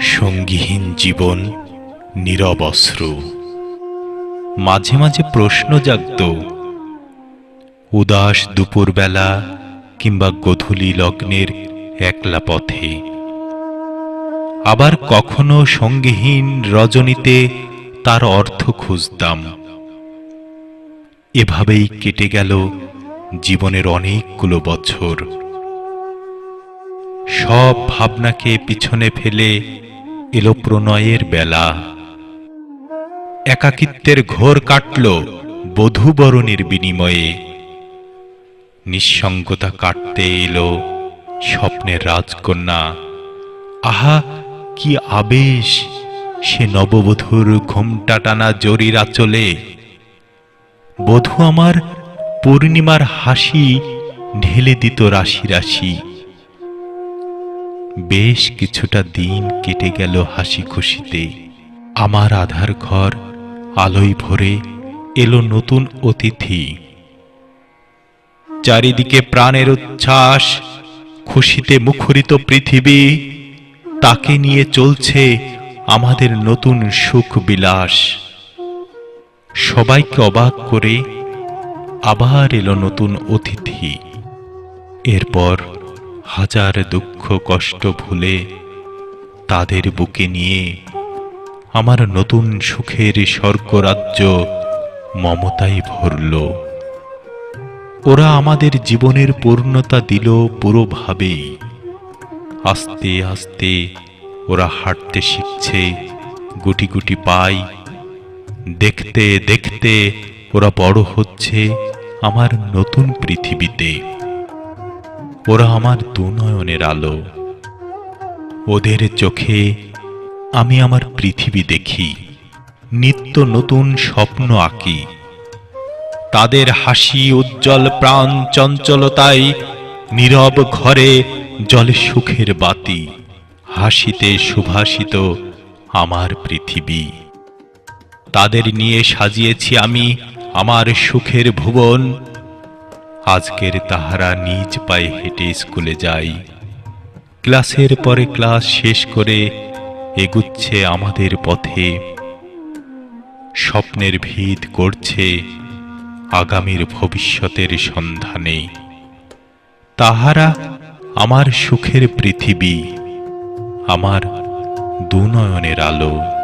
সঙ্গীহীন জীবন নীরব অশ্রু। মাঝে মাঝে প্রশ্ন জাগত, উদাস দুপুরবেলা কিংবা গধূলি লগ্নের একলা পথে। আবার কখনো সঙ্গীহীন রজনীতে তার অর্থ খুঁজতাম। এভাবেই কেটে গেল জীবনের অনেকগুলো বছর। সব ভাবনাকে পিছনে ফেলে এলো প্রণয়ের বেলা। একাকিত্বের ঘোর কাটল বধূবরণের বিনিময়ে। নিঃসঙ্গতা কাটতে এলো স্বপ্নের রাজকন্যা। আহা, কি আবেশ! সে নববধূর ঘোমটা টানা জরির আচলে। বধূ আমার পূর্ণিমার হাসি ঢেলে দিত রাশি রাশি। বেশ কিছুটা দিন কেটে গেল হাসি খুশিতে আমার আধার ঘর আলোয় ভরে এলো নতুন অতিথি। চারিদিকে প্রাণের উচ্ছ্বাস, খুশিতে মুখরিত পৃথিবী, তাকে নিয়ে চলছে আমাদের নতুন সুখ বিলাস সবাইকে অবাক করে আবার এলো নতুন অতিথি। এরপর হাজার দুঃখ কষ্ট ভুলে তাদের বুকে নিয়ে আমার নতুন সুখের স্বর্গরাজ্য মমতায় ভরল। ওরা আমাদের জীবনের পূর্ণতা দিল পুরোভাবেই। আস্তে আস্তে ওরা হাঁটতে শিখছে, গুটি গুটি পাই। দেখতে দেখতে ওরা বড় হচ্ছে আমার নতুন পৃথিবীতে। ওরা আমার দুনয়নের আলো। ওদের চোখে আমি আমার পৃথিবী দেখি, নিত্য নতুন স্বপ্ন আঁকি। তাদের হাসি, উজ্জ্বল প্রাণ চঞ্চলতায় নীরব ঘরে জলে সুখের বাতি, হাসিতে সুভাষিত আমার পৃথিবী। তাদের নিয়ে সাজিয়েছি আমি আমার সুখের ভুবন আজকের তাহারা নিজ পায়ে হেঁটে স্কুলে যাই। ক্লাসের পরে ক্লাস শেষ করে এগুচ্ছে আমাদের পথে। স্বপ্নের ভিত করছে আগামীর ভবিষ্যতের সন্ধানে। তাহারা আমার সুখের পৃথিবী, আমার দুনয়নের আলো।